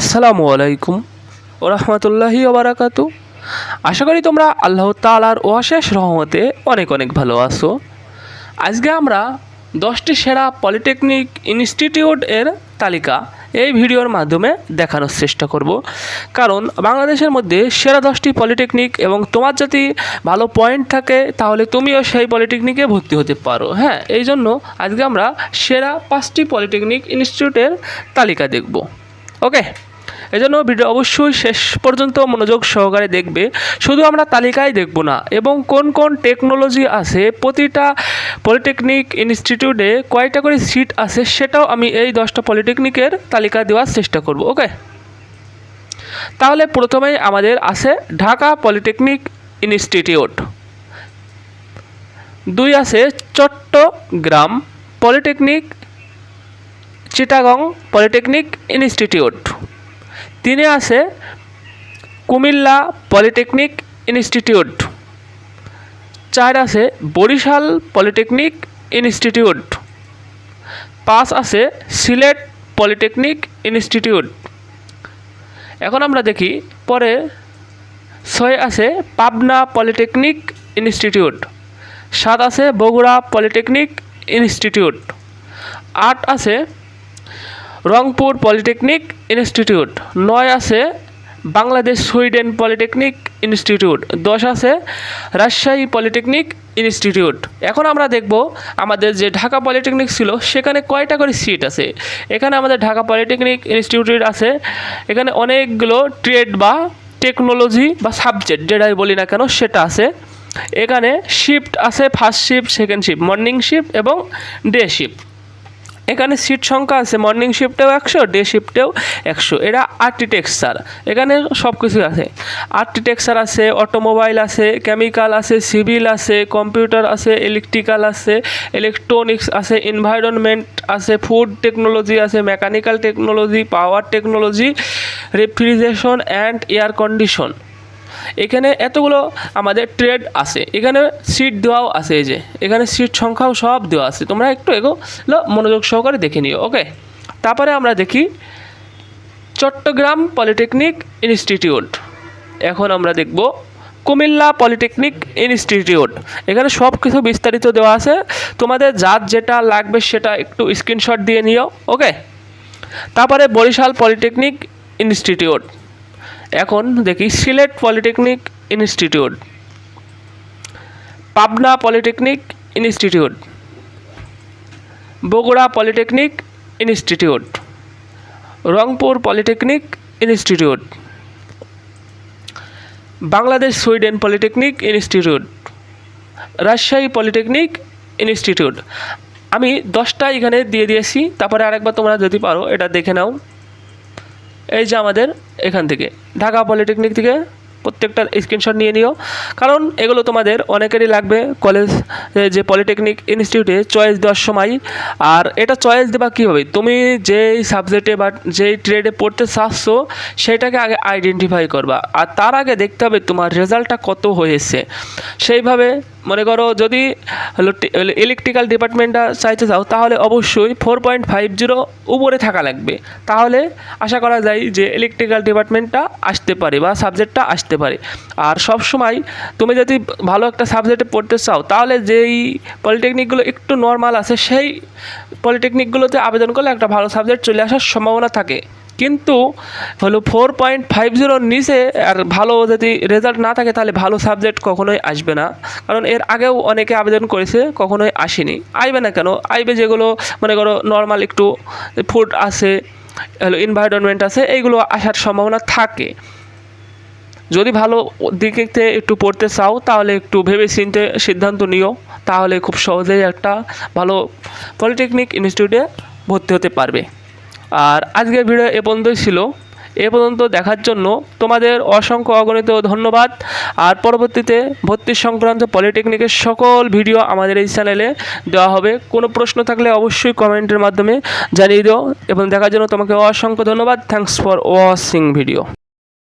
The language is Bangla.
আসসালামু আলাইকুম ও রহমতুল্লাহি ওবরাকাতু আশা করি তোমরা আল্লাহ তালার ওয়াশেষ রহমতে অনেক অনেক ভালো আছো। আজকে আমরা দশটি সেরা পলিটেকনিক ইনস্টিটিউট এর তালিকা এই ভিডিওর মাধ্যমে দেখানোর চেষ্টা করব। কারণ বাংলাদেশের মধ্যে সেরা দশটি পলিটেকনিক এবং তোমার যদি ভালো পয়েন্ট থাকে, তাহলে তুমিও সেই পলিটেকনিকে ভর্তি হতে পারো। হ্যাঁ এই জন্য আজকে আমরা সেরা পাঁচটি পলিটেকনিক ইনস্টিটিউটের তালিকা দেখব। ওকে এজন্য ভিডিও অবশ্যই শেষ পর্যন্ত মনোযোগ সহকারে দেখবে। শুধু আমরা তালিকায় দেখব না, এবং কোন কোন টেকনোলজি আছে, প্রতিটা পলিটেকনিক ইনস্টিটিউটে কয়টা করে সিট আছে, সেটাও আমি এই দশটা পলিটেকনিকের তালিকা দেওয়ার চেষ্টা করব ওকে তাহলে প্রথমেই আমাদের আছে ঢাকা পলিটেকনিক ইনস্টিটিউট দুই আছে Chattogram polytechnic Chittagong polytechnic institute. তিনে আছে কুমিল্লা পলিটেকনিক ইনস্টিটিউট। চার আছে বরিশাল পলিটেকনিক ইনস্টিটিউট। পাঁচ আছে সিলেট পলিটেকনিক ইনস্টিটিউট। এখন আমরা দেখি পরে ছয় আছে পাবনা পলিটেকনিক ইনস্টিটিউট। সাত আছে বগুড়া পলিটেকনিক ইনস্টিটিউট। আট আছে রংপুর পলিটেকনিক ইনস্টিটিউট। নয় আছে বাংলাদেশ সুইডেন পলিটেকনিক ইনস্টিটিউট। দশ আছে রাজশাহী পলিটেকনিক ইনস্টিটিউট। এখন আমরা দেখব আমাদের যে ঢাকা পলিটেকনিক ছিল, সেখানে কয়টা করে সিট আছে? এখানে আমাদের ঢাকা পলিটেকনিক ইনস্টিটিউট আছে। এখানে অনেকগুলো ট্রেড বা টেকনোলজি বা সাবজেক্ট, যেটাই বলি না কেন, সেটা আছে। এখানে শিফট আছে, first shift, second shift, morning shift এবং ডে শিফট। এখানে সিট সংখ্যা আছে মর্নিং শিফটেও একশো ডে শিফটেও একশো। এরা আর্কিটেকচার এখানে সব কিছু আছে। আর্কিটেকচার আছে অটোমোবাইল আছে কেমিক্যাল আছে সিভিল আছে কম্পিউটার আছে ইলেকট্রিক্যাল আছে ইলেকট্রনিক্স আছে এনভায়রনমেন্ট আছে ফুড টেকনোলজি আছে mechanical technology power technology refrigeration and air condition এখানে এতগুলো আমাদের ট্রেড আছে। এখানে সিট দেওয়াও আছে এই যে। এখানে সিট সংখ্যাও সব দেওয়া আছে। তোমরা একটু এগুলো মনোযোগ সহকারে দেখে নিও ওকে তারপরে আমরা দেখি চট্টগ্রাম পলিটেকনিক ইনস্টিটিউট। এখন আমরা দেখব কুমিল্লা পলিটেকনিক ইনস্টিটিউট। এখানে সব কিছু বিস্তারিত দেওয়া আছে। তোমাদের যার যেটা লাগবে সেটা একটু স্ক্রিনশট দিয়ে নিও ওকে তারপরে বরিশাল পলিটেকনিক ইনস্টিটিউট। এখন দেখি Sylhet polytechnic institute. Pabna polytechnic institute. Bogura polytechnic institute. Rangpur polytechnic institute. Bangladesh Sweden polytechnic institute. Rajshahi polytechnic institute. আমি দশটা এখানে দিয়ে দিয়েছি, তারপরে আরেকবার তোমরা যদি পারো এটা দেখে নাও। এই যে আমাদের এখান থেকে। ঢাকা পলিটেকনিক থেকে প্রত্যেকটা স্ক্রিনশট নিয়ে নিও। কারণ এগুলো তোমাদের অনেকেরই লাগবে কলেজ যে পলিটেকনিক ইনস্টিটিউটে চয়েস দেওয়ার সময়। আর এটা চয়েস দেবা কীভাবে? তুমি যেই সাবজেক্টে বা যেই ট্রেডে পড়তে চাচ্ছ, সেটাকে আগে আইডেন্টিফাই করবা। আর তার আগে দেখতে হবে তোমার রেজাল্টটা কত হয়েছে। সেইভাবে মনে করো যদি হলো ইলেকট্রিক্যাল ডিপার্টমেন্টটা চাইতে চাও, তাহলে অবশ্যই ফোর পয়েন্ট ফাইভ জিরো উপরে থাকা লাগবে। তাহলে আশা করা যায় যে ইলেকট্রিক্যাল ডিপার্টমেন্টটা আসতে পারে বা সাবজেক্টটা আসতে পারে। আর সব সময় তুমি যদি ভালো একটা সাবজেক্টে পড়তে চাও, তাহলে যেই পলিটেকনিকগুলো একটু নর্মাল আছে, সেই পলিটেকনিকগুলোতে আবেদন করলে একটা ভালো সাবজেক্ট চলে আসার সম্ভাবনা থাকে। কিন্তু হলো ফোর পয়েন্ট ফাইভ জিরোর নিচে আর ভালো যদি রেজাল্ট না থাকে তাহলে ভালো সাবজেক্ট কখনোই আসবে না। কারণ এর আগেও অনেকে আবেদন করেছে, কখনোই আসেনি। আইবে না কেন? আইবে যেগুলো, মনে করো নর্মাল একটু ফুড আছে, হলো এনভায়রনমেন্ট আছে, এইগুলো আসার সম্ভাবনা থাকে। যদি ভালো দিকেতে একটু পড়তে চাও, তাহলে একটু ভেবে চিনতে সিদ্ধান্ত নিও। তাহলে খুব সহজেই একটা ভালো পলিটেকনিক ইনস্টিটিউটে ভর্তি হতে পারবে। আর আজকের ভিডিও এ পর্যন্তই ছিল। এ পর্যন্ত দেখার জন্য তোমাদের অসংখ্য অগণিত ধন্যবাদ। আর পরবর্তীতে ভর্তি সংক্রান্ত পলিটেকনিকের সকল ভিডিও আমাদের এই চ্যানেলে দেওয়া হবে। কোনো প্রশ্ন থাকলে অবশ্যই কমেন্টের মাধ্যমে জানিয়ে দিও। এবং দেখার জন্য তোমাকে অসংখ্য ধন্যবাদ। Thanks for watching video